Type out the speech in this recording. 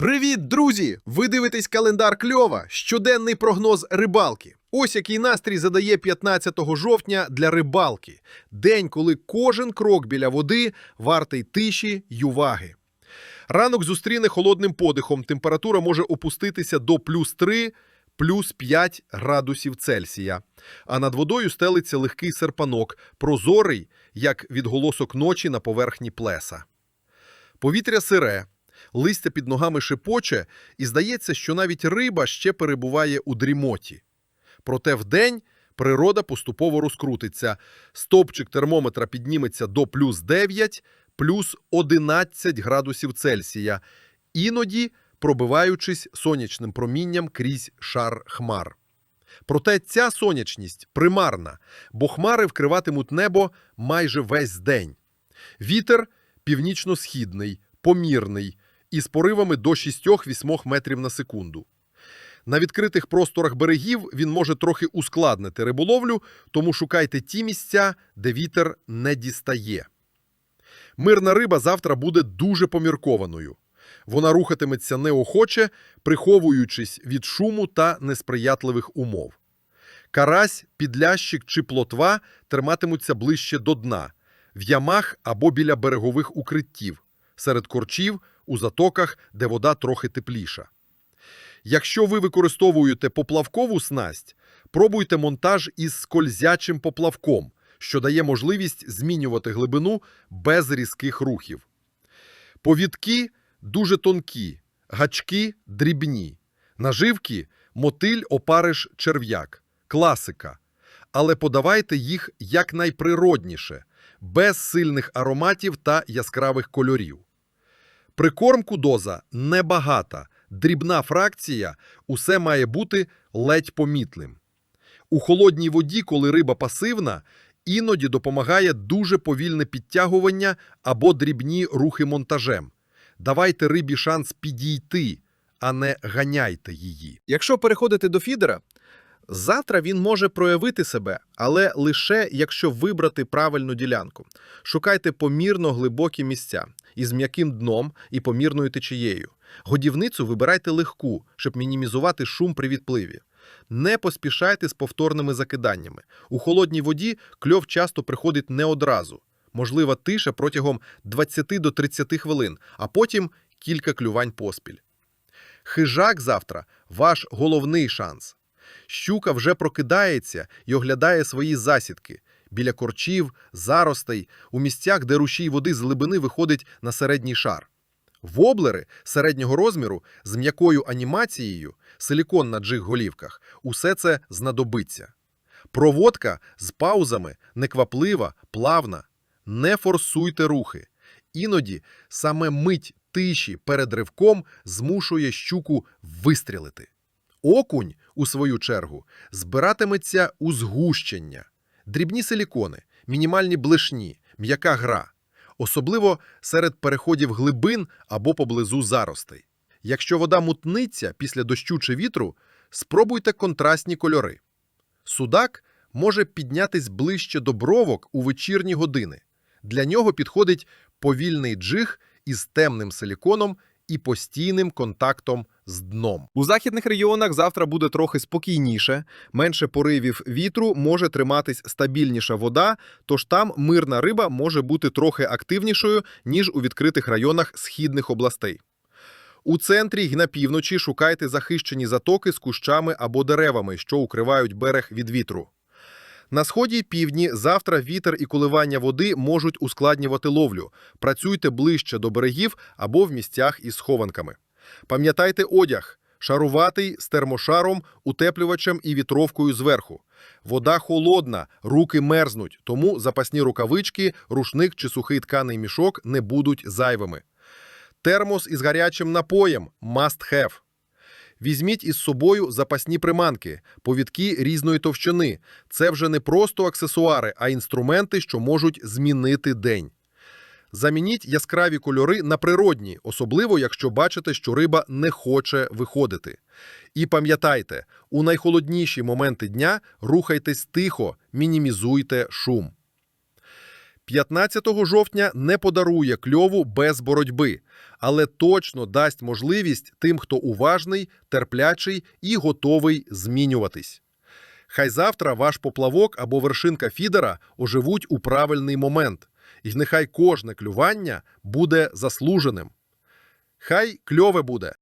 Привіт, друзі! Ви дивитесь календар кльова, щоденний прогноз рибалки. Ось який настрій задає 15 жовтня для рибалки, день, коли кожен крок біля води вартий тиші й уваги. Ранок зустріне холодним подихом. Температура може опуститися до плюс 3, плюс 5 градусів Цельсія. А над водою стелиться легкий серпанок, прозорий, як відголосок ночі на поверхні плеса. Повітря сире, листя під ногами шипоче, і здається, що навіть риба ще перебуває у дрімоті. Проте вдень природа поступово розкрутиться. Стопчик термометра підніметься до плюс 9, плюс 11 градусів Цельсія, іноді пробиваючись сонячним промінням крізь шар хмар. Проте ця сонячність примарна, бо хмари вкриватимуть небо майже весь день. Вітер північно-східний, помірний, із поривами до 6-8 метрів на секунду. На відкритих просторах берегів він може трохи ускладнити риболовлю, тому шукайте ті місця, де вітер не дістає. Мирна риба завтра буде дуже поміркованою. Вона рухатиметься неохоче, приховуючись від шуму та несприятливих умов. Карась, підлящик чи плотва триматимуться ближче до дна, в ямах або біля берегових укриттів, серед корчів, у затоках, де вода трохи тепліша. Якщо ви використовуєте поплавкову снасть, пробуйте монтаж із скользячим поплавком, що дає можливість змінювати глибину без різких рухів. Повідки дуже тонкі, гачки дрібні, наживки мотиль, опариш, черв'як, класика. Але подавайте їх якнайприродніше, без сильних ароматів та яскравих кольорів. Прикормку доза небагата, дрібна фракція, усе має бути ледь помітним. У холодній воді, коли риба пасивна, іноді допомагає дуже повільне підтягування або дрібні рухи монтажем. Давайте рибі шанс підійти, а не ганяйте її. Якщо переходити до фідера, завтра він може проявити себе, але лише якщо вибрати правильну ділянку. Шукайте помірно глибокі місця із м'яким дном і помірною течією. Годівницю вибирайте легку, щоб мінімізувати шум при відпливі. Не поспішайте з повторними закиданнями. У холодній воді кльов часто приходить не одразу. Можлива тиша протягом 20 до 30 хвилин, а потім кілька клювань поспіль. Хижак завтра ваш головний шанс. Щука вже прокидається і оглядає свої засідки біля корчів, заростей, у місцях, де рушій води з глибини виходить на середній шар. Воблери середнього розміру з м'якою анімацією, силікон на джиг-голівках – усе це знадобиться. Проводка з паузами некваплива, плавна. Не форсуйте рухи. Іноді саме мить тиші перед ривком змушує щуку вистрілити. Окунь, у свою чергу, збиратиметься у згущення. Дрібні силікони, мінімальні блишні, м'яка гра. Особливо серед переходів глибин або поблизу заростей. Якщо вода мутниться після дощу чи вітру, спробуйте контрастні кольори. Судак може піднятись ближче до бровок у вечірні години. Для нього підходить повільний джиг із темним силіконом і постійним контактом з дном. У західних регіонах завтра буде трохи спокійніше, менше поривів вітру, може триматись стабільніша вода, тож там мирна риба може бути трохи активнішою, ніж у відкритих районах східних областей. У центрі й на півночі шукайте захищені затоки з кущами або деревами, що укривають берег від вітру. На сході й півдні завтра вітер і коливання води можуть ускладнювати ловлю. Працюйте ближче до берегів або в місцях із схованками. Пам'ятайте одяг шаруватий з термошаром, утеплювачем і вітровкою зверху. Вода холодна, руки мерзнуть, тому запасні рукавички, рушник чи сухий тканий мішок не будуть зайвими. Термос із гарячим напоєм must have. Візьміть із собою запасні приманки, повідки різної товщини. Це вже не просто аксесуари, а інструменти, що можуть змінити день. Замініть яскраві кольори на природні, особливо якщо бачите, що риба не хоче виходити. І пам'ятайте, у найхолодніші моменти дня рухайтесь тихо, мінімізуйте шум. 15 жовтня не подарує кльову без боротьби, але точно дасть можливість тим, хто уважний, терплячий і готовий змінюватись. Хай завтра ваш поплавок або вершинка фідера оживуть у правильний момент, і нехай кожне клювання буде заслуженим. Хай кльове буде!